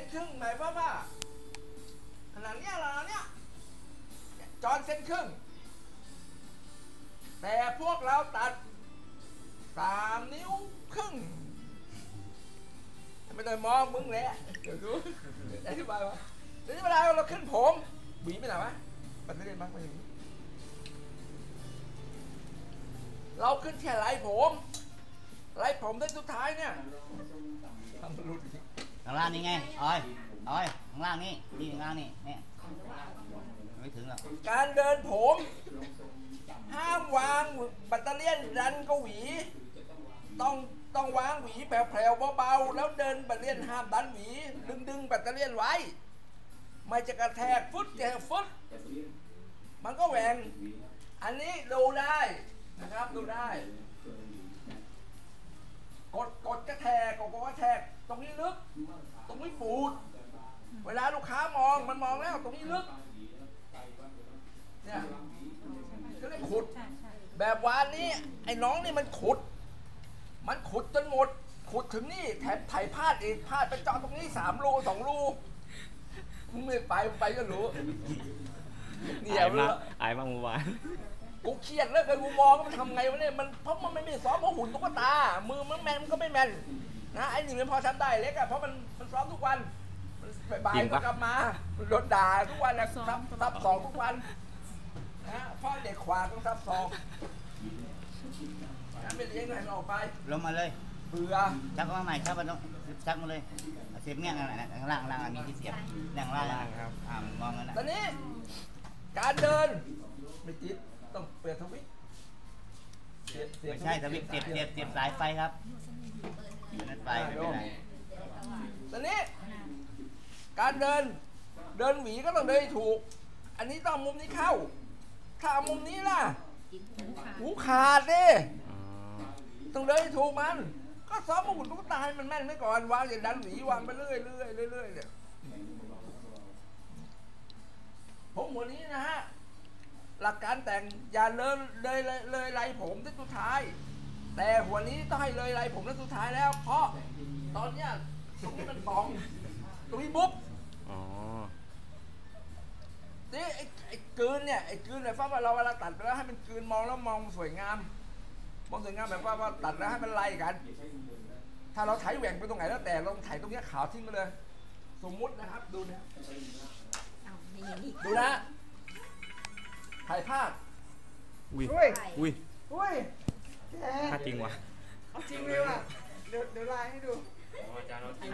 นครึ่งหมายความว่าขนาดเนี้ยขนาดเนี้ยจอนเซนครึ่ง แต่พวกเราตัดสามนิ้วครึ่งไม่ต้องมองมึงแหละเดี๋ยวดูอธิบายว่าทีนี้เวลาเราขึ้นผมหวีไปไหนวะมันไม่ได้มั้งไม่ถึงเราขึ้นแค่ไหลผมไหลผมได้สุดท้ายเนี่ยทำรุดอีก ข้างล่างนี่ไงออยออยข้างล่างนี่นี่ข้างล่างนี่เนี่ยไม่ถึงหรอกการเดินผม ห้ามวางแบตเตอรี่ยนดันกหวี ต้องต้องวางหวีแผ่วๆเบาๆแล้วเดินแบตเตอรี่ยนห้ามดันหวี ดึงดึงแบตเตอรี่ยนไว้ ไม่จะกระแทกฟุตแกฟุตมันก็แหวงอันนี้ดูได้นะครับดูได้ องมันมองแล้วตรงนี้ลึกเนี่ยก็เลยขุดใช่ใช่แบบวานนี้ไอ้น้องนี่มันขุด มันขุดจนหมด ขุดถึงนี่แถมไถพาดอีกพาดไปเจาะตรงนี้สามรูสองรูมึงไม่ไปมึงไปก็รู้เนี่ยอายมันมากอายมากเมื่อวานกูเครียดแล้วกันกูมองมันทำไงวะเนี่ยมันเพราะมันไม่มีซ้อมเพราะหุ่นตุ๊กตา มือมันแมนมันก็ไม่แมนนะไอ้นี่มันพอทำได้เล็กอะเพราะมันมันซ้อมทุกวันมัน บ่ายจริงๆก็ปะ กลับมาโดนด่าทุกวันนะซับซับสองทุกวันนะเพราะเด็กขวาต้องซับสองนะไม่เลี้ยงให้มันออกไปลงมาเลย เบื่อชักมาใหม่ชักมาตรงชักมาเลยเอาเสียบเนี่ยข้างล่างข้างล่างข้างล่างมีที่เสียบเนี่ยข้างล่างข้างล่างครับอ่ามมองกันนะตอนนี้ การเดิน ไม่จิตต้องเปลี่ยนทวิตเสียบเสียบไม่ใช่สวิตช์เสียบเสียบเสียบสายไฟครับอยู่นั่นไฟไม่เป็นไรตอนนี้ การเดินเดินหวีก็ต้องเดินให้ถูก อันนี้ต้องมุมนี้เข้า ถ้าเอามุมนี้ล่ะหูขาดดิต้องเดินให้ถูกมัน ก็ซ้อมมาหุ่นตุ๊กตาให้มันแม่นไว้ก่อนวางอย่าดันหวีวางไปเรื่อยเรื่อยเรื่อยเนี่ยผมหัวนี้นะฮะหลักการแต่งอย่าเลยเลยเลยไรผมที่สุดท้าย แต่หัวนี้ต้องให้เลยไรผมที่สุดท้ายแล้ว เพราะตอนเนี้ยตรงนี้มันป่องตรงนี้บุ๊บ อ๋อ นี่ไอ้ไอ้กลืนเนี่ยไอ้กลืนเนี่ยฟ้าว่าเราเวลาตัดไปแล้วให้มันกลืนมองแล้วมองสวยงาม มองสวยงามแบบว่าว่าตัดแล้วให้มันไล่กัน ถ้าเราไถแหว่งไปตรงไหนแล้วแต่เราไถตรงเนี้ยขาวทิ้งไปเลย สมมุตินะครับดูนะเอาไม่เห็นอีกดูนะถ่ายภาพอุ้ย อุ้ย อุ้ยอุ้ยแกถ้าจริงวะ เอาจริงเลยว่ะเดี๋ยวเดี๋ยวไลน์ให้ดู อาจารย์เราไอ้